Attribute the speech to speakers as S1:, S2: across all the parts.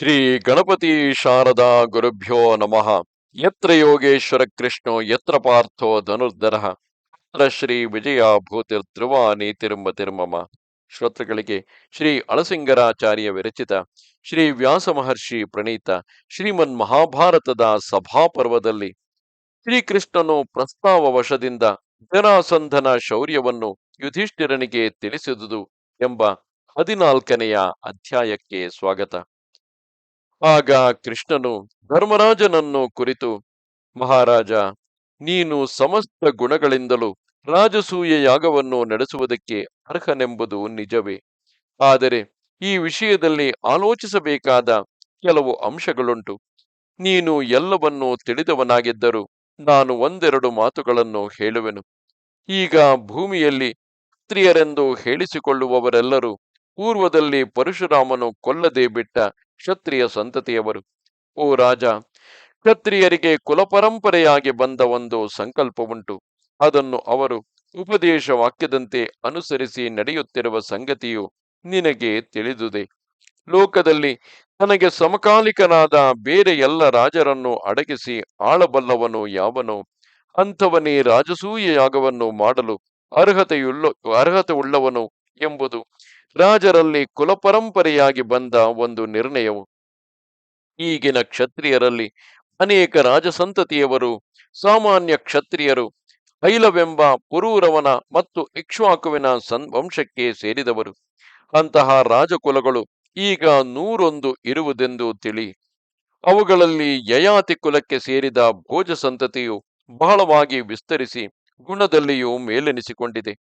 S1: ಶ್ರೀ ಗಣಪತಿ ಶಾರದಾ ಗುರುಭ್ಯೋ ನಮಃ. ಯತ್ರ ಯೋಗೇಶ್ವರ ಕೃಷ್ಣೋ, ಯತ್ರ ಪಾರ್ಥೋ ಧನುರ್ಧರ. ಅತ್ರ ಶ್ರೀ ವಿಜಯ ಭೂತಿರ್ ಧ್ರುವ ನೀತಿರ್ಮ ತಿರ್ಮಮ ಶ್ರೋತೃಗಳಿಗೆ ಶ್ರೀ ಅಳಸಿಂಗರಾಚಾರ್ಯ ವಿರಚಿತ, ಶ್ರೀ ವ್ಯಾಸ ಮಹರ್ಷಿ ಪ್ರಣೀತ, ಶ್ರೀಮನ್ ಮಹಾಭಾರತದ ಸಭಾಪರ್ವದಲ್ಲಿ ಶ್ರೀಕೃಷ್ಣನು ಪ್ರಸ್ತಾವ ವಶದಿಂದ ಜನಾಸಂಧನ ಶೌರ್ಯವನ್ನು ಯುಧಿಷ್ಠಿರನಿಗೆ ತಿಳಿಸಿದುದು ಎಂಬ ಹದಿನಾಲ್ಕನೆಯ ಅಧ್ಯಾಯಕ್ಕೆ ಸ್ವಾಗತ. ಆಗ ಕೃಷ್ಣನು, ಧರ್ಮರಾಜನನ್ನು ಕುರಿತು, ಮಹಾರಾಜ, ನೀನು ಸಮಸ್ತ ಗುಣಗಳಿಂದಲೂ ರಾಜಸೂಯ ಯಾಗವನ್ನು ನಡೆಸುವುದಕ್ಕೆ ಅರ್ಹನೆಂಬುದು ನಿಜವೇ. ಆದರೆ ಈ ವಿಷಯದಲ್ಲಿ ಆಲೋಚಿಸಬೇಕಾದ ಕೆಲವು ಅಂಶಗಳುಂಟು. ನೀನು ಎಲ್ಲವನ್ನೂ ತಿಳಿದವನಾಗಿದ್ದರೂ ನಾನು ಒಂದೆರಡು ಮಾತುಗಳನ್ನು ಹೇಳುವೆನು. ಈಗ ಭೂಮಿಯಲ್ಲಿ ಕ್ಷತ್ರಿಯರೆಂದು ಹೇಳಿಸಿಕೊಳ್ಳುವವರೆಲ್ಲರೂ ಪೂರ್ವದಲ್ಲಿ ಪರಶುರಾಮನು ಕೊಲ್ಲದೆ ಬಿಟ್ಟ ಕ್ಷತ್ರಿಯ ಸಂತತಿಯವರು. ಓ ರಾಜ, ಕ್ಷತ್ರಿಯರಿಗೆ ಕುಲಪರಂಪರೆಯಾಗಿ ಬಂದ ಒಂದು ಸಂಕಲ್ಪವುಂಟು. ಅದನ್ನು ಅವರು ಉಪದೇಶ ವಾಕ್ಯದಂತೆ ಅನುಸರಿಸಿ ನಡೆಯುತ್ತಿರುವ ಸಂಗತಿಯು ನಿನಗೆ ತಿಳಿದುದೆ. ಲೋಕದಲ್ಲಿ ತನಗೆ ಸಮಕಾಲಿಕನಾದ ಬೇರೆ ಎಲ್ಲ ರಾಜರನ್ನು ಅಡಗಿಸಿ ಆಳಬಲ್ಲವನು ಯಾವನೋ? ಅಂಥವನೇ ರಾಜಸೂಯ ಯಾಗವನ್ನು ಮಾಡಲು ಅರ್ಹತೆಯುಳ್ಳ ಅರ್ಹತೆ ಉಳ್ಳವನು ಎಂಬುದು ರಾಜರಲ್ಲಿ ಕುಲಪರಂಪರೆಯಾಗಿ ಬಂದ ಒಂದು ನಿರ್ಣಯವು. ಈಗಿನ ಕ್ಷತ್ರಿಯರಲ್ಲಿ ಅನೇಕ ರಾಜಸಂತತಿಯವರು, ಸಾಮಾನ್ಯ ಕ್ಷತ್ರಿಯರು ಐಲವೆಂಬ ಪುರೂರವನ ಮತ್ತು ಇಕ್ಷ್ವಾಕುವಿನ ವಂಶಕ್ಕೆ ಸೇರಿದವರು. ಅಂತಹ ರಾಜಕುಲಗಳು ಈಗ ನೂರೊಂದು ಇರುವುದೆಂದು ತಿಳಿ. ಅವುಗಳಲ್ಲಿ ಯಯಾತಿ ಕುಲಕ್ಕೆ ಸೇರಿದ ಭೋಜ ಸಂತತಿಯು ಬಹಳವಾಗಿ ವಿಸ್ತರಿಸಿ ಗುಣದಲ್ಲಿಯೂ ಮೇಲೆನಿಸಿಕೊಂಡಿದೆ.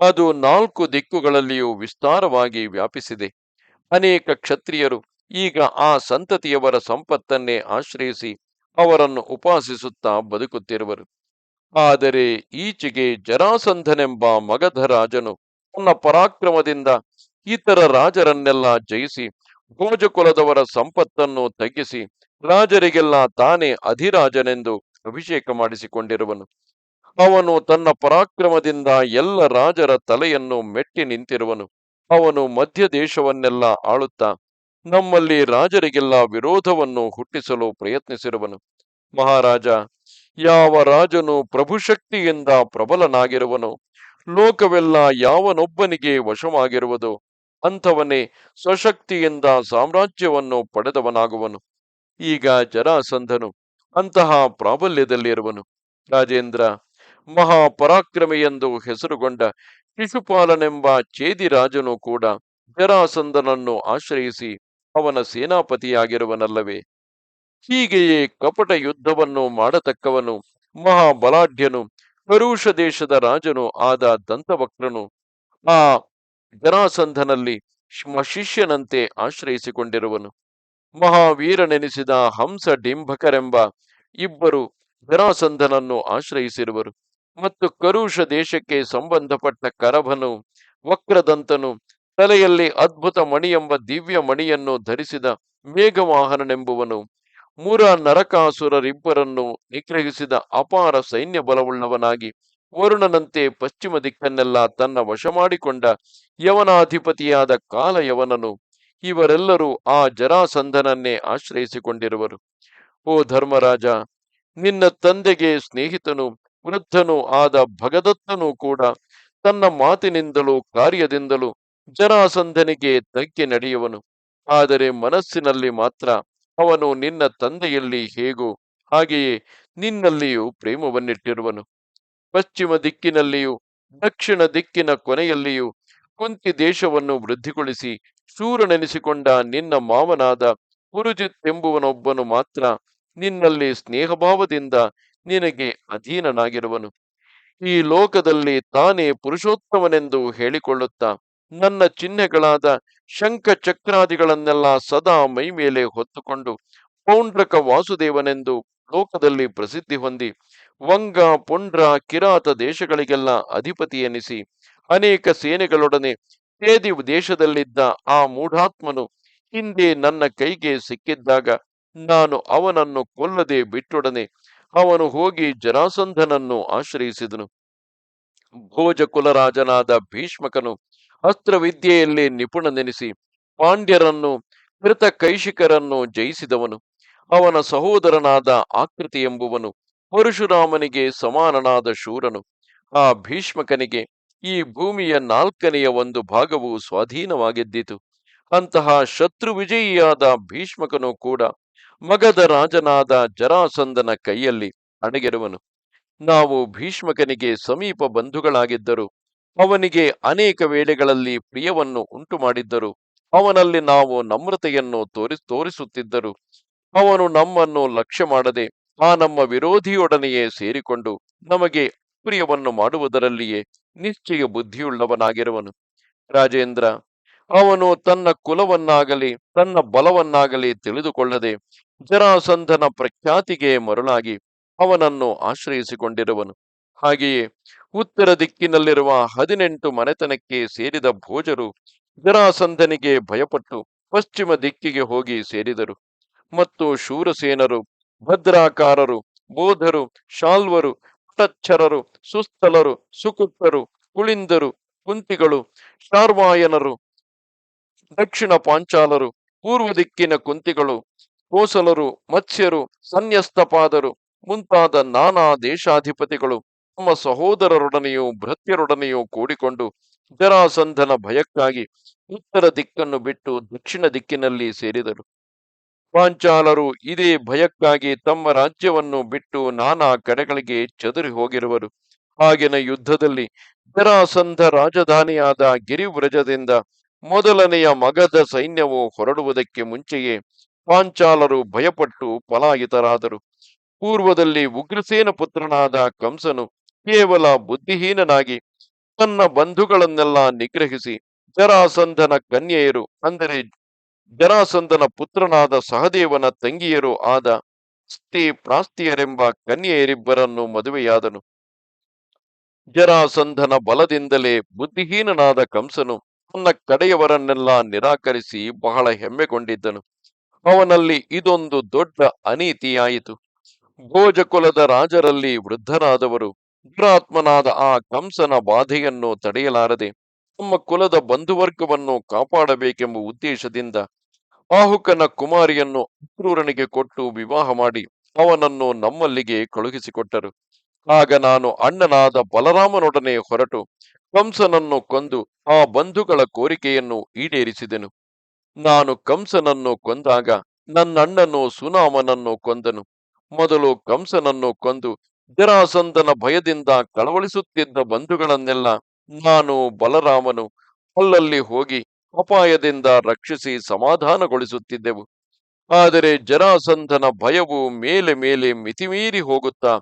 S1: ಅದು ನಾಲ್ಕು ದಿಕ್ಕುಗಳಲ್ಲಿಯೂ ವಿಸ್ತಾರವಾಗಿ ವ್ಯಾಪಿಸಿದೆ. ಅನೇಕ ಕ್ಷತ್ರಿಯರು ಈಗ ಆ ಸಂತತಿಯವರ ಸಂಪತ್ತನ್ನೇ ಆಶ್ರಯಿಸಿ ಅವರನ್ನು ಉಪಾಸಿಸುತ್ತಾ ಬದುಕುತ್ತಿರುವರು. ಆದರೆ ಈಚೆಗೆ ಜರಾಸಂಧನೆಂಬ ಮಗಧ ರಾಜನು ತನ್ನ ಪರಾಕ್ರಮದಿಂದ ಇತರ ರಾಜರನ್ನೆಲ್ಲ ಜಯಿಸಿ ಭೋಜಕುಲದವರ ಸಂಪತ್ತನ್ನು ತಗ್ಗಿಸಿ ರಾಜರಿಗೆಲ್ಲ ತಾನೇ ಅಧಿರಾಜನೆಂದು ಅಭಿಷೇಕ ಮಾಡಿಸಿಕೊಂಡಿರುವನು. ಅವನು ತನ್ನ ಪರಾಕ್ರಮದಿಂದ ಎಲ್ಲ ರಾಜರ ತಲೆಯನ್ನು ಮೆಟ್ಟಿ ನಿಂತಿರುವನು. ಅವನು ಮಧ್ಯ ದೇಶವನ್ನೆಲ್ಲ ಆಳುತ್ತಾ, ನಮ್ಮಲ್ಲಿ ರಾಜರಿಗೆಲ್ಲ ವಿರೋಧವನ್ನು ಹುಟ್ಟಿಸಲು ಪ್ರಯತ್ನಿಸಿರುವನು. ಮಹಾರಾಜ, ಯಾವ ರಾಜನು ಪ್ರಭುಶಕ್ತಿಯಿಂದ ಪ್ರಬಲನಾಗಿರುವನು, ಲೋಕವೆಲ್ಲ ಯಾವನೊಬ್ಬನಿಗೆ ವಶವಾಗಿರುವುದು, ಅಂಥವನೇ ಸ್ವಶಕ್ತಿಯಿಂದ ಸಾಮ್ರಾಜ್ಯವನ್ನು ಪಡೆದವನಾಗುವನು. ಈಗ ಜರಾಸಂಧನು ಅಂತಹ ಪ್ರಾಬಲ್ಯದಲ್ಲಿರುವನು. ರಾಜೇಂದ್ರ ಮಹಾಪರಾಕ್ರಮಿ ಎಂದು ಹೆಸರುಗೊಂಡ ಶಿಶುಪಾಲನೆಂಬ ಚೇದಿರಾಜನು ಕೂಡ ಜರಾಸಂದನನ್ನು ಆಶ್ರಯಿಸಿ ಅವನ ಸೇನಾಪತಿಯಾಗಿರುವನಲ್ಲವೇ. ಹೀಗೆಯೇ ಕಪಟ ಯುದ್ಧವನ್ನು ಮಾಡತಕ್ಕವನು ಮಹಾಬಲಾಢ್ಯನು ಕರುಷ ದೇಶದ ರಾಜನು ಆದ ದಂತವಕ್ರನು. ಆ ಜರಾಸಂಧನಲ್ಲಿ ಶಿಷ್ಯನಂತೆ ಆಶ್ರಯಿಸಿಕೊಂಡಿರುವನು. ಮಹಾವೀರನೆನಿಸಿದ ಹಂಸ ಡಿಂಭಕರೆಂಬ ಇಬ್ಬರು ಜರಾಸಂಧನನ್ನು ಆಶ್ರಯಿಸಿರುವರು. ಮತ್ತು ಕರುಷ ದೇಶಕ್ಕೆ ಸಂಬಂಧಪಟ್ಟ ಕರಭನು, ವಕ್ರದಂತನು, ತಲೆಯಲ್ಲಿ ಅದ್ಭುತ ಮಣಿ ಎಂಬ ದಿವ್ಯ ಮಣಿಯನ್ನು ಧರಿಸಿದ ಮೇಘವಾಹನನೆಂಬುವನು, ಮೂರ ನರಕಾಸುರರಿಬ್ಬರನ್ನು ನಿಗ್ರಹಿಸಿದ ಅಪಾರ ಸೈನ್ಯ ಬಲವುಳ್ಳವನಾಗಿ ವರುಣನಂತೆ ಪಶ್ಚಿಮ ದಿಕ್ಕನ್ನೆಲ್ಲ ತನ್ನ ವಶ ಮಾಡಿಕೊಂಡ ಯವನಾಧಿಪತಿಯಾದ ಕಾಲಯವನನು, ಇವರೆಲ್ಲರೂ ಆ ಜರಾಸಂಧನನ್ನೇ ಆಶ್ರಯಿಸಿಕೊಂಡಿರುವರು. ಓ ಧರ್ಮರಾಜ, ನಿನ್ನ ತಂದೆಗೆ ಸ್ನೇಹಿತನು ವೃದ್ಧನೂ ಆದ ಭಗದತ್ತನೂ ಕೂಡ ತನ್ನ ಮಾತಿನಿಂದಲೂ ಕಾರ್ಯದಿಂದಲೂ ಜರಾಸಂಧನಿಗೆ ತಗ್ಗಿ ನಡೆಯುವನು. ಆದರೆ ಮನಸ್ಸಿನಲ್ಲಿ ಮಾತ್ರ ಅವನು ನಿನ್ನ ತಂದೆಯಲ್ಲಿ ಹೇಗೋ ಹಾಗೆಯೇ ನಿನ್ನಲ್ಲಿಯೂ ಪ್ರೇಮವನ್ನಿಟ್ಟಿರುವನು. ಪಶ್ಚಿಮ ದಿಕ್ಕಿನಲ್ಲಿಯೂ ದಕ್ಷಿಣ ದಿಕ್ಕಿನ ಕೊನೆಯಲ್ಲಿಯೂ ಕುಂತಿ ದೇಶವನ್ನು ವೃದ್ಧಿಗೊಳಿಸಿ ಶೂರನೆನಿಸಿಕೊಂಡ ನಿನ್ನ ಮಾವನಾದ ಪುರುಜಿತ್ ಎಂಬುವನೊಬ್ಬನು ಮಾತ್ರ ನಿನ್ನಲ್ಲಿ ಸ್ನೇಹಭಾವದಿಂದ ನಿನಗೆ ಅಧೀನನಾಗಿರುವನು. ಈ ಲೋಕದಲ್ಲಿ ತಾನೇ ಪುರುಷೋತ್ತಮನೆಂದು ಹೇಳಿಕೊಳ್ಳುತ್ತಾ, ನನ್ನ ಚಿಹ್ನೆಗಳಾದ ಶಂಖ ಚಕ್ರಾದಿಗಳನ್ನೆಲ್ಲ ಸದಾ ಮೈ ಮೇಲೆ ಹೊತ್ತುಕೊಂಡು ಪೌಂಡ್ರಕ ವಾಸುದೇವನೆಂದು ಲೋಕದಲ್ಲಿ ಪ್ರಸಿದ್ಧಿ ಹೊಂದಿ, ವಂಗ, ಪುಂಡ್ರ, ಕಿರಾತ ದೇಶಗಳಿಗೆಲ್ಲ ಅಧಿಪತಿ ಎನಿಸಿ ಅನೇಕ ಸೇನೆಗಳೊಡನೆ ತೇದಿ ದೇಶದಲ್ಲಿದ್ದ ಆ ಮೂಢಾತ್ಮನು ಹಿಂದೆ ನನ್ನ ಕೈಗೆ ಸಿಕ್ಕಿದ್ದಾಗ ನಾನು ಅವನನ್ನು ಕೊಲ್ಲದೆ ಬಿಟ್ಟೊಡನೆ ಅವನು ಹೋಗಿ ಜರಾಸಂಧನನ್ನು ಆಶ್ರಯಿಸಿದನು. ಭೋಜ ಕುಲರಾಜನಾದ ಭೀಷ್ಮಕನು ಅಸ್ತ್ರವಿದ್ಯೆಯಲ್ಲಿ ನಿಪುಣನೆನಿಸಿ ಪಾಂಡ್ಯರನ್ನು ಮೃತ ಕೈಶಿಕರನ್ನು ಜಯಿಸಿದವನು. ಅವನ ಸಹೋದರನಾದ ಆಕೃತಿ ಎಂಬುವನು ಪರಶುರಾಮನಿಗೆ ಸಮಾನನಾದ ಶೂರನು. ಆ ಭೀಷ್ಮಕನಿಗೆ ಈ ಭೂಮಿಯ ನಾಲ್ಕನೆಯ ಒಂದು ಭಾಗವು ಸ್ವಾಧೀನವಾಗಿದ್ದಿತು. ಅಂತಹ ಶತ್ರು ವಿಜಯಿಯಾದ ಭೀಷ್ಮಕನು ಕೂಡ ಮಗದ ರಾಜನಾದ ಜರಾಸಂದನ ಕೈಯಲ್ಲಿ ಅಣಗಿರುವನು ನಾವು ಭೀಷ್ಮಕನಿಗೆ ಸಮೀಪ ಬಂಧುಗಳಾಗಿದ್ದರು. ಅವನಿಗೆ ಅನೇಕ ವೇಳೆಗಳಲ್ಲಿ ಪ್ರಿಯವನ್ನು ಉಂಟು ಮಾಡಿದ್ದರು ಅವನಲ್ಲಿ ನಾವು ನಮ್ರತೆಯನ್ನು ತೋರಿ, ತೋರಿಸುತ್ತಿದ್ದರು. ಅವನು ನಮ್ಮನ್ನು ಲಕ್ಷ್ಯ ಮಾಡದೆ ಆ ನಮ್ಮ ವಿರೋಧಿಯೊಡನೆಯೇ ಸೇರಿಕೊಂಡು ನಮಗೆ ಪ್ರಿಯವನ್ನು ಮಾಡುವುದರಲ್ಲಿಯೇ ನಿಶ್ಚಯ ಬುದ್ಧಿಯುಳ್ಳವನಾಗಿರುವನು. ರಾಜೇಂದ್ರ, ಅವನು ತನ್ನ ಕುಲವನ್ನಾಗಲಿ, ತನ್ನ ಬಲವನ್ನಾಗಲಿ ತಿಳಿದುಕೊಳ್ಳದೆ ಜರಾಸಂಧನ ಪ್ರಖ್ಯಾತಿಗೆ ಮರುಳಾಗಿ ಅವನನ್ನು ಆಶ್ರಯಿಸಿಕೊಂಡಿರುವನು. ಹಾಗೆಯೇ ಉತ್ತರ ದಿಕ್ಕಿನಲ್ಲಿರುವ ಹದಿನೆಂಟು ಮನೆತನಕ್ಕೆ ಸೇರಿದ ಭೋಜರು ಜರಾಸಂಧನಿಗೆ ಭಯಪಟ್ಟು ಪಶ್ಚಿಮ ದಿಕ್ಕಿಗೆ ಹೋಗಿ ಸೇರಿದರು. ಮತ್ತು ಶೂರಸೇನರು, ಭದ್ರಾಕಾರರು ಬೋಧರು ಶಾಲ್ವರು ಪಟಚ್ಛರರು ಸುಸ್ಥಲರು, ಸುಕುಪ್ತರು, ಕುಳಿಂದರು, ಕುಂತಿಗಳು, ಶಾರ್ವಾಯನರು, ದಕ್ಷಿಣ ಪಾಂಚಾಲರು, ಪೂರ್ವ ದಿಕ್ಕಿನ ಕುಂತಿಗಳು ಕೋಸಲರು, ಮತ್ಸ್ಯರು, ಸನ್ಯಸ್ತಪಾದರು, ಮುಂತಾದ ನಾನಾ ದೇಶಾಧಿಪತಿಗಳು ತಮ್ಮ ಸಹೋದರರೊಡನೆಯೂ ಭೃತ್ಯರೊಡನೆಯೂ ಕೂಡಿಕೊಂಡು ಜರಾಸಂಧನ ಭಯಕ್ಕಾಗಿ ಉತ್ತರ ದಿಕ್ಕನ್ನು ಬಿಟ್ಟು ದಕ್ಷಿಣ ದಿಕ್ಕಿನಲ್ಲಿ ಸೇರಿದರು. ಪಾಂಚಾಲರು ಇದೇ ಭಯಕ್ಕಾಗಿ ತಮ್ಮ ರಾಜ್ಯವನ್ನು ಬಿಟ್ಟು ನಾನಾ ಕಡೆಗಳಿಗೆ ಚದುರಿ ಹೋಗಿರುವರು. ಆಗಿನ ಯುದ್ಧದಲ್ಲಿ ಜರಾಸಂಧ ರಾಜಧಾನಿಯಾದ ಗಿರಿವ್ರಜದಿಂದ ಮೊದಲನೆಯ ಮಗದ ಸೈನ್ಯವು ಹೊರಡುವುದಕ್ಕೆ ಮುಂಚೆಯೇ ಪಾಂಚಾಲರು ಭಯಪಟ್ಟು ಪಲಾಯಿತರಾದರು. ಪೂರ್ವದಲ್ಲಿ ಉಗ್ರಸೇನ ಪುತ್ರನಾದ ಕಂಸನು ಕೇವಲ ಬುದ್ಧಿಹೀನನಾಗಿ ತನ್ನ ಬಂಧುಗಳನ್ನೆಲ್ಲ ನಿಗ್ರಹಿಸಿ ಜರಾಸಂಧನ ಕನ್ಯೆಯರು ಅಂದರೆ ಜರಾಸಂಧನ ಪುತ್ರನಾದ ಸಹದೇವನ ತಂಗಿಯರು ಆದ ಸ್ಥಿ ಪ್ರಾಸ್ತಿಯರೆಂಬ ಕನ್ಯೆಯರಿಬ್ಬರನ್ನು ಮದುವೆಯಾದನು. ಜರಾಸಂಧನ ಬಲದಿಂದಲೇ ಬುದ್ಧಿಹೀನನಾದ ಕಂಸನು ತನ್ನ ಕಡೆಯವರನ್ನೆಲ್ಲ ನಿರಾಕರಿಸಿ ಬಹಳ ಹೆಮ್ಮೆಗೊಂಡಿದ್ದನು. ಅವನಲ್ಲಿ ಇದೊಂದು ದೊಡ್ಡ ಅನೀತಿಯಾಯಿತು. ಭೋಜಕುಲದ ರಾಜರಲ್ಲಿ ವೃದ್ಧರಾದವರು, ದುರಾತ್ಮನಾದ ಆ ಕಂಸನ ಬಾಧೆಯನ್ನು ತಡೆಯಲಾರದೆ, ತಮ್ಮ ಕುಲದ ಬಂಧುವರ್ಗವನ್ನು ಕಾಪಾಡಬೇಕೆಂಬ ಉದ್ದೇಶದಿಂದ ಆಹುಕನ ಕುಮಾರಿಯನ್ನು ಅಕ್ರೂರನಿಗೆ ಕೊಟ್ಟು ವಿವಾಹ ಮಾಡಿ ಅವನನ್ನು ನಮ್ಮಲ್ಲಿಗೆ ಕಳುಹಿಸಿಕೊಟ್ಟರು. ಆಗ ನಾನು ಅಣ್ಣನಾದ ಬಲರಾಮನೊಡನೆ ಹೊರಟು ಕಂಸನನ್ನು ಕೊಂದು ಆ ಬಂಧುಗಳ ಕೋರಿಕೆಯನ್ನು ಈಡೇರಿಸಿದೆನು. ನಾನು ಕಂಸನನ್ನು ಕೊಂದಾಗ ನನ್ನಣ್ಣನು ಸುನಾಮನನ್ನು ಕೊಂದನು. ಮೊದಲು ಕಂಸನನ್ನು ಕೊಂದು ಜರಾಸಂದನ ಭಯದಿಂದ ಕಳವಳಿಸುತ್ತಿದ್ದ ಬಂಧುಗಳನ್ನೆಲ್ಲ ನಾನು ಬಲರಾಮನು ಅಲ್ಲಲ್ಲಿ ಹೋಗಿ ಅಪಾಯದಿಂದ ರಕ್ಷಿಸಿ ಸಮಾಧಾನಗೊಳಿಸುತ್ತಿದ್ದೆವು. ಆದರೆ ಜರಾಸಂಧನ ಭಯವು ಮೇಲೆ ಮೇಲೆ ಮಿತಿಮೀರಿ ಹೋಗುತ್ತಾ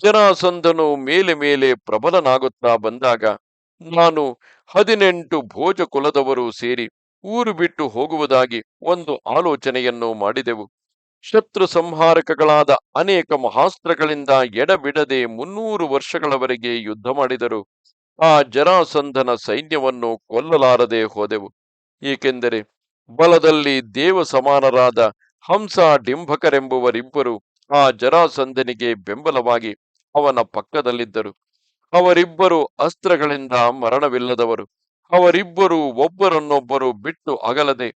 S1: ಜರಾಸಂಧನು ಮೇಲೆ ಮೇಲೆ ಪ್ರಬಲನಾಗುತ್ತಾ ಬಂದಾಗ ನಾನು ಹದಿನೆಂಟು ಭೋಜ ಕುಲದವರು ಸೇರಿ ಊರು ಬಿಟ್ಟು ಹೋಗುವುದಾಗಿ ಒಂದು ಆಲೋಚನೆಯನ್ನು ಮಾಡಿದೆವು. ಶತ್ರು ಸಂಹಾರಕಗಳಾದ ಅನೇಕ ಮಹಾಸ್ತ್ರಗಳಿಂದ ಎಡಬಿಡದೆ ಮುನ್ನೂರು ವರ್ಷಗಳವರೆಗೆ ಯುದ್ಧ ಮಾಡಿದರು. ಆ ಜರಾಸಂಧನ ಸೈನ್ಯವನ್ನು ಕೊಲ್ಲಲಾರದೆ ಹೋದೆವು. ಏಕೆಂದರೆ ಬಲದಲ್ಲಿ ದೇವ ಸಮಾನರಾದ ಹಂಸ ಡಿಂಭಕರೆಂಬುವರಿಬ್ಬರು ಆ ಜರಾಸಂಧನಿಗೆ ಬೆಂಬಲವಾಗಿ ಅವನ ಪಕ್ಕದಲ್ಲಿದ್ದರು. ಅವರಿಬ್ಬರು ಅಸ್ತ್ರಗಳಿಂದ ಮರಣವಿಲ್ಲದವರು. ಅವರಿಬ್ಬರು ಒಬ್ಬರನ್ನೊಬ್ಬರು ಬಿಟ್ಟು ಅಗಲದೆ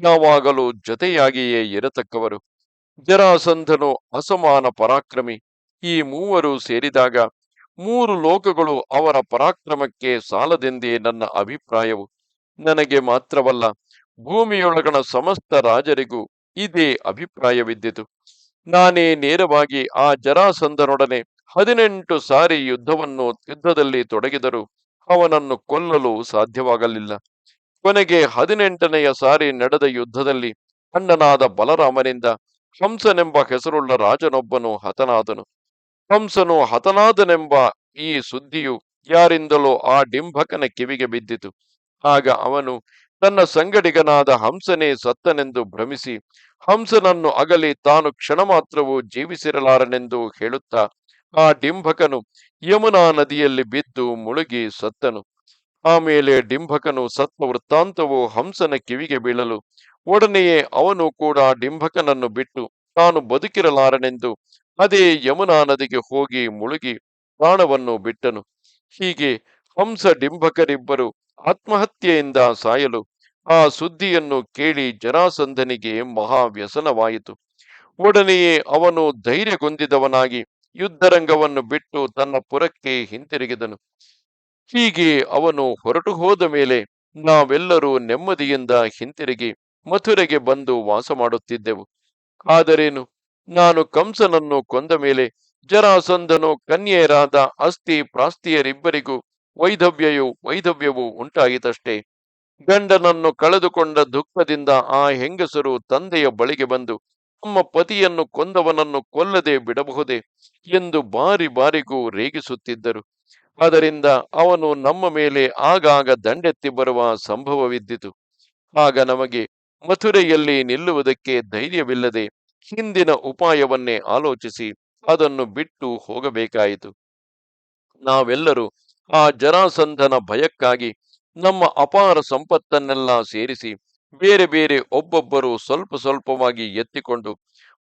S1: ಯಾವಾಗಲೂ ಜೊತೆಯಾಗಿಯೇ ಇರತಕ್ಕವರು. ಜರಾಸಂಧನು ಅಸಮಾನ ಪರಾಕ್ರಮಿ. ಈ ಮೂವರು ಸೇರಿದಾಗ ಮೂರು ಲೋಕಗಳು ಅವರ ಪರಾಕ್ರಮಕ್ಕೆ ಸಾಲದೆಂದೇ ನನ್ನ ಅಭಿಪ್ರಾಯವು. ನನಗೆ ಮಾತ್ರವಲ್ಲ ಭೂಮಿಯೊಳಗಣ ಸಮಸ್ತ ರಾಜರಿಗೂ ಇದೇ ಅಭಿಪ್ರಾಯವಿದ್ದಿತು. ನಾನೇ ನೇರವಾಗಿ ಆ ಜರಾಸಂಧನೊಡನೆ ಹದಿನೆಂಟು ಸಾರಿ ಯುದ್ಧವನ್ನು ಯುದ್ಧದಲ್ಲಿ ತೊಡಗಿದರು ಅವನನ್ನು ಕೊಲ್ಲಲು ಸಾಧ್ಯವಾಗಲಿಲ್ಲ. ಕೊನೆಗೆ ಹದಿನೆಂಟನೆಯ ಸಾರಿ ನಡೆದ ಯುದ್ಧದಲ್ಲಿ ಅಣ್ಣನಾದ ಬಲರಾಮನಿಂದ ಹಂಸನೆಂಬ ಹೆಸರುಳ್ಳ ರಾಜನೊಬ್ಬನು ಹತನಾದನು. ಹಂಸನು ಹತನಾದನೆಂಬ ಈ ಸುದ್ದಿಯು ಯಾರಿಂದಲೋ ಆ ಡಿಂಭಕನ ಕಿವಿಗೆ ಬಿದ್ದಿತು. ಆಗ ಅವನು ತನ್ನ ಸಂಗಡಿಗನಾದ ಹಂಸನೇ ಸತ್ತನೆಂದು ಭ್ರಮಿಸಿ, ಹಂಸನನ್ನು ಅಗಲಿ ತಾನು ಕ್ಷಣ ಮಾತ್ರವೂ ಜೀವಿಸಿರಲಾರನೆಂದು ಹೇಳುತ್ತಾ ಆ ಡಿಂಭಕನು ಯಮುನಾ ನದಿಯಲ್ಲಿ ಬಿದ್ದು ಮುಳುಗಿ ಸತ್ತನು. ಆಮೇಲೆ ಡಿಂಭಕನು ಸತ್ತ ವೃತ್ತಾಂತವು ಹಂಸನ ಕಿವಿಗೆ ಬೀಳಲು ಒಡನೆಯೇ ಅವನು ಕೂಡ ಡಿಂಭಕನನ್ನು ಬಿಟ್ಟು ತಾನು ಬದುಕಿರಲಾರನೆಂದು ಅದೇ ಯಮುನಾ ನದಿಗೆ ಹೋಗಿ ಮುಳುಗಿ ಪ್ರಾಣವನ್ನು ಬಿಟ್ಟನು. ಹೀಗೆ ಹಂಸ ಡಿಂಭಕರಿಬ್ಬರು ಆತ್ಮಹತ್ಯೆಯಿಂದ ಸಾಯಲು ಆ ಸುದ್ದಿಯನ್ನು ಕೇಳಿ ಜರಾಸಂಧನಿಗೆ ಮಹಾ ವ್ಯಸನವಾಯಿತು ಒಡನೆಯೇ ಅವನು ಧೈರ್ಯಗೊಂದಿದವನಾಗಿ ಯುದ್ಧರಂಗವನ್ನು ಬಿಟ್ಟು ತನ್ನ ಪುರಕ್ಕೆ ಹಿಂತಿರುಗಿದನು. ಹೀಗೆ ಅವನು ಹೊರಟು ಹೋದ ಮೇಲೆ ನಾವೆಲ್ಲರೂ ನೆಮ್ಮದಿಯಿಂದ ಹಿಂತಿರುಗಿ ಮಥುರೆಗೆ ಬಂದು ವಾಸ ಮಾಡುತ್ತಿದ್ದೆವು. ಆದರೇನು? ನಾನು ಕಂಸನನ್ನು ಕೊಂದ ಮೇಲೆ ಜರಾಸಂದನು ಕನ್ಯೆಯರಾದ ಅಸ್ಥಿ ಪ್ರಾಸ್ತಿಯರಿಬ್ಬರಿಗೂ ವೈಧವ್ಯವು ವೈಧವ್ಯವು ಉಂಟಾಯಿತಷ್ಟೇ. ಗಂಡನನ್ನು ಕಳೆದುಕೊಂಡ ದುಃಖದಿಂದ ಆ ಹೆಂಗಸರು ತಂದೆಯ ಬಳಿಗೆ ಬಂದು ತಮ್ಮ ಪತಿಯನ್ನು ಕೊಂದವನನ್ನು ಕೊಲ್ಲದೆ ಬಿಡಬಹುದೇ ಎಂದು ಬಾರಿ ಬಾರಿಗೂ ರೇಗಿಸುತ್ತಿದ್ದರು. ಅದರಿಂದ ಅವನು ನಮ್ಮ ಮೇಲೆ ಆಗಾಗ ದಂಡೆತ್ತಿ ಬರುವ ಸಂಭವವಿದ್ದಿತು. ಆಗ ನಮಗೆ ಮಥುರೆಯಲ್ಲಿ ನಿಲ್ಲುವುದಕ್ಕೆ ಧೈರ್ಯವಿಲ್ಲದೆ ಹಿಂದಿನ ಉಪಾಯವನ್ನೇ ಆಲೋಚಿಸಿ ಅದನ್ನು ಬಿಟ್ಟು ಹೋಗಬೇಕಾಯಿತು. ನಾವೆಲ್ಲರೂ ಆ ಜರಾಸಂಧನ ಭಯಕ್ಕಾಗಿ ನಮ್ಮ ಅಪಾರ ಸಂಪತ್ತನ್ನೆಲ್ಲ ಸೇರಿಸಿ ಬೇರೆ ಬೇರೆ ಒಬ್ಬೊಬ್ಬರು ಸ್ವಲ್ಪ ಸ್ವಲ್ಪವಾಗಿ ಎತ್ತಿಕೊಂಡು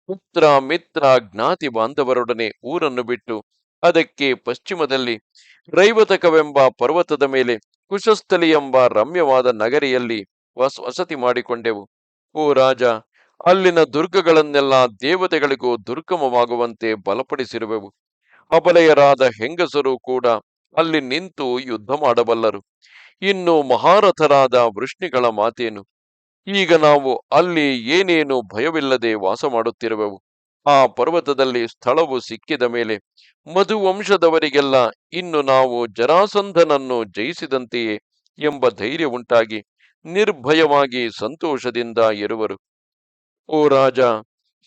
S1: ಪುತ್ರ, ಮಿತ್ರ, ಜ್ಞಾತಿ ಬಾಂಧವರೊಡನೆ ಊರನ್ನು ಬಿಟ್ಟು ಅದಕ್ಕೆ ಪಶ್ಚಿಮದಲ್ಲಿ ರೈವತಕವೆಂಬ ಪರ್ವತದ ಮೇಲೆ ಕುಶಸ್ಥಲಿ ಎಂಬ ರಮ್ಯವಾದ ನಗರಿಯಲ್ಲಿ ವಸ, ವಸತಿ ಮಾಡಿಕೊಂಡೆವು. ಓ ರಾಜ, ಅಲ್ಲಿನ ದುರ್ಗಗಳನ್ನೆಲ್ಲ ದೇವತೆಗಳಿಗೂ ದುರ್ಗಮವಾಗುವಂತೆ ಬಲಪಡಿಸಿರುವೆವು. ಅಬಲೆಯರಾದ ಹೆಂಗಸರು ಕೂಡ ಅಲ್ಲಿ ನಿಂತು ಯುದ್ಧ ಮಾಡಬಲ್ಲರು. ಇನ್ನು ಮಹಾರಥರಾದ ವೃಷ್ಣಿಗಳ ಮಾತೇನು? ಈಗ ನಾವು ಅಲ್ಲಿ ಏನೇನು ಭಯವಿಲ್ಲದೆ ವಾಸ ಮಾಡುತ್ತಿರುವೆವು? ಆ ಪರ್ವತದಲ್ಲಿ ಸ್ಥಳವು ಸಿಕ್ಕಿದ ಮೇಲೆ ಮಧುವಂಶದವರಿಗೆಲ್ಲ ಇನ್ನು ನಾವು ಜರಾಸಂಧನನ್ನು ಜಯಿಸಿದಂತೆಯೇ ಎಂಬ ಧೈರ್ಯ ಉಂಟಾಗಿ ನಿರ್ಭಯವಾಗಿ ಸಂತೋಷದಿಂದ ಇರುವರು. ಓ ರಾಜ,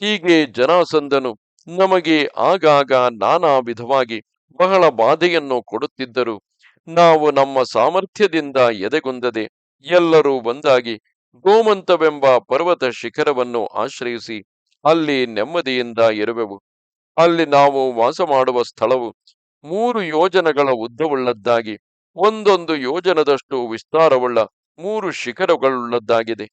S1: ಹೀಗೆ ಜರಾಸಂಧನು ನಮಗೆ ಆಗಾಗ ನಾನಾ ವಿಧವಾಗಿ ಬಹಳ ಬಾಧೆಯನ್ನು ಕೊಡುತ್ತಿದ್ದರು. ನಾವು ನಮ್ಮ ಸಾಮರ್ಥ್ಯದಿಂದ ಎದೆಗುಂದದೆ ಎಲ್ಲರೂ ಒಂದಾಗಿ ಗೋಮಂತವೆಂಬ ಪರ್ವತ ಶಿಖರವನ್ನು ಆಶ್ರಯಿಸಿ ಅಲ್ಲಿ ನೆಮ್ಮದಿಯಿಂದ ಇರುವೆವು. ಅಲ್ಲಿ ನಾವು ವಾಸ ಮಾಡುವ ಸ್ಥಳವು ಮೂರು ಯೋಜನಗಳ ಉದ್ದವುಳ್ಳದ್ದಾಗಿ, ಒಂದೊಂದು ಯೋಜನದಷ್ಟು ವಿಸ್ತಾರವುಳ್ಳ ಮೂರು ಶಿಖರಗಳುಳ್ಳದ್ದಾಗಿದೆ.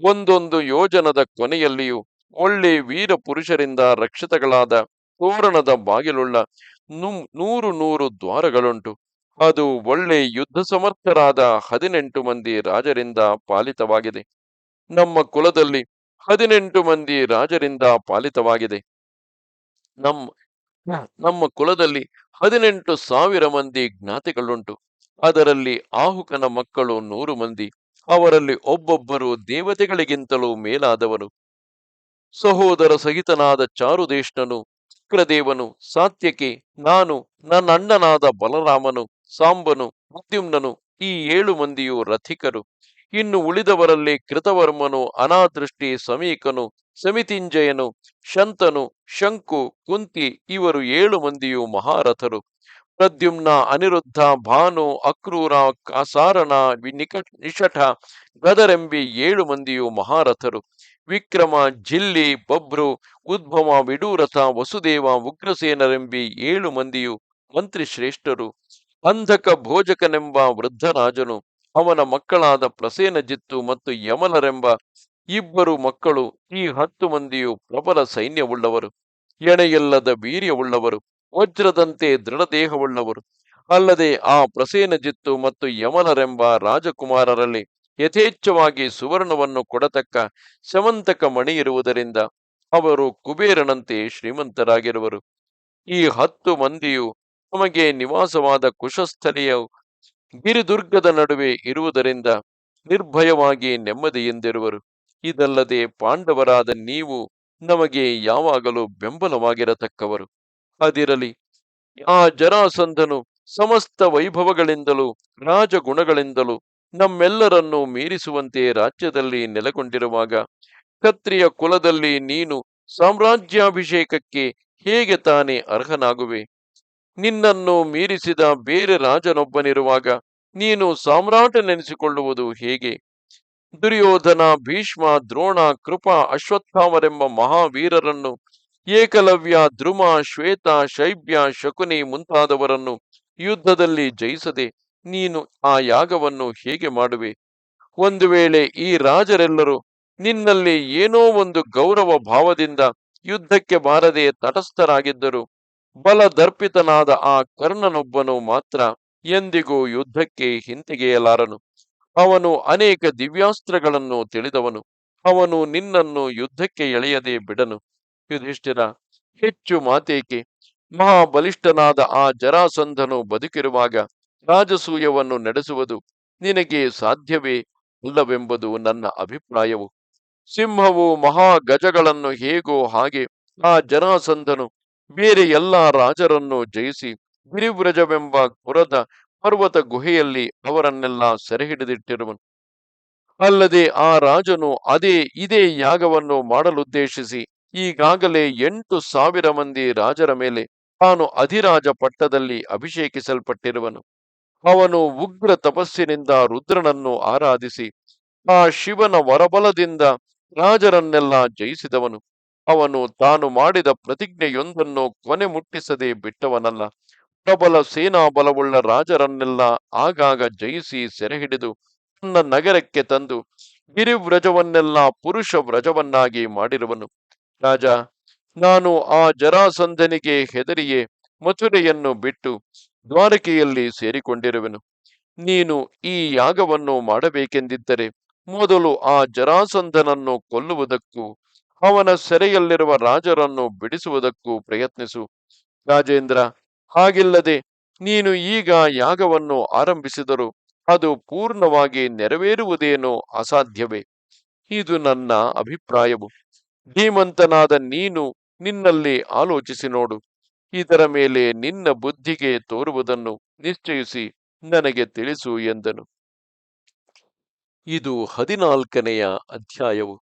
S1: ಒಂದೊಂದು ಯೋಜನದ ಕೊನೆಯಲ್ಲಿಯೂ ಒಳ್ಳೆ ವೀರ ಪುರುಷರಿಂದ ರಕ್ಷಿತಗಳಾದ ತೋರಣದ ಬಾಗಿಲುಳ್ಳ ನೂರು ನೂರು ದ್ವಾರಗಳುಂಟು. ಅದು ಒಳ್ಳೆ ಯುದ್ಧ ಸಮರ್ಥರಾದ ಹದಿನೆಂಟು ಮಂದಿ ರಾಜರಿಂದ ಪಾಲಿತವಾಗಿದೆ. ನಮ್ಮ ಕುಲದಲ್ಲಿ ಹದಿನೆಂಟು ಮಂದಿ ರಾಜರಿಂದ ಪಾಲಿತವಾಗಿದೆ. ನಮ್ಮ ನಮ್ಮ ಕುಲದಲ್ಲಿ ಹದಿನೆಂಟು ಸಾವಿರ ಮಂದಿ ಜ್ಞಾತಿಗಳುಂಟು. ಅದರಲ್ಲಿ ಆಹುಕನ ಮಕ್ಕಳು ನೂರು ಮಂದಿ, ಅವರಲ್ಲಿ ಒಬ್ಬೊಬ್ಬರು ದೇವತೆಗಳಿಗಿಂತಲೂ ಮೇಲಾದವರು. ಸಹೋದರ ಸಹಿತನಾದ ಚಾರುದೇಶ್ನನು ಶುಕ್ರದೇವನು ಸಾತ್ಯಕಿ, ನಾನು, ನನ್ನ ಅಣ್ಣನಾದ ಬಲರಾಮನು ಸಾಂಬನು, ಉದ್ಯುಮ್ನನು, ಈ ಏಳು ಮಂದಿಯು ರಥಿಕರು. ಇನ್ನು ಉಳಿದವರಲ್ಲಿ ಕೃತವರ್ಮನು, ಅನಾದೃಷ್ಟಿ ಸಮೀಕನು, ಸಮಿತಿಂಜಯನು, ಶಂತನು, ಶಂಕು, ಕುಂತಿ ಇವರು ಏಳು ಮಂದಿಯು ಮಹಾರಥರು. ಪ್ರದ್ಯುಮ್ನ ಅನಿರುದ್ಧ, ಭಾನು, ಅಕ್ರೂರ, ಕಾಸಾರಣ ನಿಷಠ, ಗದರೆಂಬಿ ಏಳು ಮಂದಿಯು ಮಹಾರಥರು. ವಿಕ್ರಮ, ಜಿಲ್ಲಿ, ಬಬ್ರು ಉದ್ಭವ ವಿಡೂರಥ, ವಸುದೇವ, ಉಗ್ರಸೇನರೆಂಬಿ ಏಳು ಮಂದಿಯು ಮಂತ್ರಿ ಶ್ರೇಷ್ಠರು ಅಂಧಕ ಭೋಜಕನೆಂಬ ವೃದ್ಧರಾಜನು ಅವನ ಮಕ್ಕಳಾದ ಪ್ರಸೇನಜಿತ್ತು ಮತ್ತು ಯಮಲರೆಂಬ ಇಬ್ಬರು ಮಕ್ಕಳು ಈ ಹತ್ತು ಮಂದಿಯು ಪ್ರಬಲ ಸೈನ್ಯವುಳ್ಳವರು, ಎಣೆಯಲ್ಲದ ವೀರ್ಯವುಳ್ಳವರು, ವಜ್ರದಂತೆ ದೃಢದೇಹವುಳ್ಳವರು. ಅಲ್ಲದೆ ಆ ಪ್ರಸೇನಜಿತ್ತು ಮತ್ತು ಯಮಲರೆಂಬ ರಾಜಕುಮಾರರಲ್ಲಿ ಯಥೇಚ್ಛವಾಗಿ ಸುವರ್ಣವನ್ನು ಕೊಡತಕ್ಕ ಸಮಂತಕ ಮಣಿ ಇರುವುದರಿಂದ ಅವರು ಕುಬೇರನಂತೆ ಶ್ರೀಮಂತರಾಗಿರುವರು. ಈ ಹತ್ತು ಮಂದಿಯು ನಮಗೆ ನಿವಾಸವಾದ ಕುಶಸ್ಥಲಿಯ ಗಿರಿದುರ್ಗದ ನಡುವೆ ಇರುವುದರಿಂದ ನಿರ್ಭಯವಾಗಿ ನೆಮ್ಮದಿಯಿಂದಿರುವರು. ಇದಲ್ಲದೆ ಪಾಂಡವರಾದ ನೀವು ನಮಗೆ ಯಾವಾಗಲೂ ಬೆಂಬಲವಾಗಿರತಕ್ಕವರು. ಅದಿರಲಿ, ಆ ಜರಾಸಂಧನು ಸಮಸ್ತ ವೈಭವಗಳಿಂದಲೂ ರಾಜಗುಣಗಳಿಂದಲೂ ನಮ್ಮೆಲ್ಲರನ್ನೂ ಮೀರಿಸುವಂತೆ ರಾಜ್ಯದಲ್ಲಿ ನೆಲೆಗೊಂಡಿರುವಾಗ ಕ್ಷತ್ರಿಯ ಕುಲದಲ್ಲಿ ನೀನು ಸಾಮ್ರಾಜ್ಯಾಭಿಷೇಕಕ್ಕೆ ಹೇಗೆ ತಾನೇ ಅರ್ಹನಾಗುವೆ? ನಿನ್ನನ್ನು ಮೀರಿಸಿದ ಬೇರೆ ರಾಜನೊಬ್ಬನಿರುವಾಗ ನೀನು ಸಾಮ್ರಾಟನೆನಿಸಿಕೊಳ್ಳುವುದು ಹೇಗೆ? ದುರ್ಯೋಧನ, ಭೀಷ್ಮ, ದ್ರೋಣ, ಕೃಪ, ಅಶ್ವತ್ಥಾಮರೆಂಬ ಮಹಾವೀರರನ್ನು, ಏಕಲವ್ಯ ಧ್ರುವ ಶ್ವೇತ, ಶೈಬ್ಯ, ಶಕುನಿ ಮುಂತಾದವರನ್ನು ಯುದ್ಧದಲ್ಲಿ ಜಯಿಸದೆ ನೀನು ಆ ಯಾಗವನ್ನು ಹೇಗೆ ಮಾಡುವೆ? ಒಂದು ವೇಳೆ ಈ ರಾಜರೆಲ್ಲರೂ ನಿನ್ನಲ್ಲಿ ಏನೋ ಒಂದು ಗೌರವ ಭಾವದಿಂದ ಯುದ್ಧಕ್ಕೆ ಬಾರದೆ ತಟಸ್ಥರಾಗಿದ್ದರು ಬಲದರ್ಪಿತನಾದ ಆ ಕರ್ಣನೊಬ್ಬನು ಮಾತ್ರ ಎಂದಿಗೂ ಯುದ್ಧಕ್ಕೆ ಹಿಂತೆಗೆಯಲಾರನು. ಅವನು ಅನೇಕ ದಿವ್ಯಾಸ್ತ್ರಗಳನ್ನು ತಿಳಿದವನು. ಅವನು ನಿನ್ನನ್ನು ಯುದ್ಧಕ್ಕೆ ಎಳೆಯದೆ ಬಿಡನು. ಯುಧಿಷ್ಠಿರ, ಹೆಚ್ಚು ಮಾತೇಕೆ? ಮಹಾಬಲಿಷ್ಠನಾದ ಆ ಜರಾಸಂಧನು ಬದುಕಿರುವಾಗ ರಾಜಸೂಯವನ್ನು ನಡೆಸುವುದು ನಿನಗೆ ಸಾಧ್ಯವೇ ಅಲ್ಲವೆಂಬುದು ನನ್ನ ಅಭಿಪ್ರಾಯವು. ಸಿಂಹವು ಮಹಾ ಗಜಗಳನ್ನು ಹೇಗೋ ಹಾಗೆ ಆ ಜರಾಸಂಧನು ಬೇರೆ ಎಲ್ಲಾ ರಾಜರನ್ನು ಜಯಿಸಿ ಗಿರಿವ್ರಜವೆಂಬ ಪುರದ ಪರ್ವತ ಗುಹೆಯಲ್ಲಿ ಅವರನ್ನೆಲ್ಲ ಸೆರೆ ಹಿಡಿದಿಟ್ಟಿರುವನು ಅಲ್ಲದೆ ಆ ರಾಜನು ಅದೇ ಇದೇ ಯಾಗವನ್ನು ಮಾಡಲುದ್ದೇಶಿಸಿ ಈಗಾಗಲೇ ಎಂಟು ಸಾವಿರ ಮಂದಿ ರಾಜರ ಮೇಲೆ ತಾನು ಅಧಿರಾಜ ಪಟ್ಟದಲ್ಲಿ ಅಭಿಷೇಕಿಸಲ್ಪಟ್ಟಿರುವನು. ಅವನು ಉಗ್ರ ತಪಸ್ಸಿನಿಂದ ರುದ್ರನನ್ನು ಆರಾಧಿಸಿ ಆ ಶಿವನ ವರಬಲದಿಂದ ರಾಜರನ್ನೆಲ್ಲ ಜಯಿಸಿದವನು. ಅವನು ತಾನು ಮಾಡಿದ ಪ್ರತಿಜ್ಞೆಯೊಂದನ್ನು ಕೊನೆ ಮುಟ್ಟಿಸದೆ ಬಿಟ್ಟವನಲ್ಲ. ಪ್ರಬಲ ಸೇನಾ ಬಲವುಳ್ಳ ರಾಜರನ್ನೆಲ್ಲ ಆಗಾಗ ಜಯಿಸಿ ಸೆರೆ ಹಿಡಿದು ತನ್ನ ನಗರಕ್ಕೆ ತಂದು ಗಿರಿವ್ರಜವನ್ನೆಲ್ಲ ಪುರುಷ ವ್ರಜವನ್ನಾಗಿ ಮಾಡಿರುವನು. ರಾಜ, ನಾನು ಆ ಜರಾಸಂಧನಿಗೆ ಹೆದರಿಯೇ ಮಥುರೆಯನ್ನು ಬಿಟ್ಟು ದ್ವಾರಕೆಯಲ್ಲಿ ಸೇರಿಕೊಂಡಿರುವೆನು. ನೀನು ಈ ಯಾಗವನ್ನು ಮಾಡಬೇಕೆಂದಿದ್ದರೆ ಮೊದಲು ಆ ಜರಾಸಂಧನನ್ನು ಕೊಲ್ಲುವುದಕ್ಕೂ ಅವನ ಸೆರೆಯಲ್ಲಿರುವ ರಾಜರನ್ನು ಬಿಡಿಸುವುದಕ್ಕೂ ಪ್ರಯತ್ನಿಸು ರಾಜೇಂದ್ರ. ಹಾಗಿಲ್ಲದೆ ನೀನು ಈಗ ಯಾಗವನ್ನು ಆರಂಭಿಸಿದರೂ ಅದು ಪೂರ್ಣವಾಗಿ ನೆರವೇರುವುದೇನೋ ಅಸಾಧ್ಯವೇ? ಇದು ನನ್ನ ಅಭಿಪ್ರಾಯವು. ಧೀಮಂತನಾದ ನೀನು ನಿನ್ನಲ್ಲಿ ಆಲೋಚಿಸಿ ನೋಡು. ಇದರ ಮೇಲೆ ನಿನ್ನ ಬುದ್ಧಿಗೆ ತೋರುವುದನ್ನು ನಿಶ್ಚಯಿಸಿ ನನಗೆ ತಿಳಿಸು ಎಂದನು. ಇದು ಹದಿನಾಲ್ಕನೆಯ ಅಧ್ಯಾಯವು.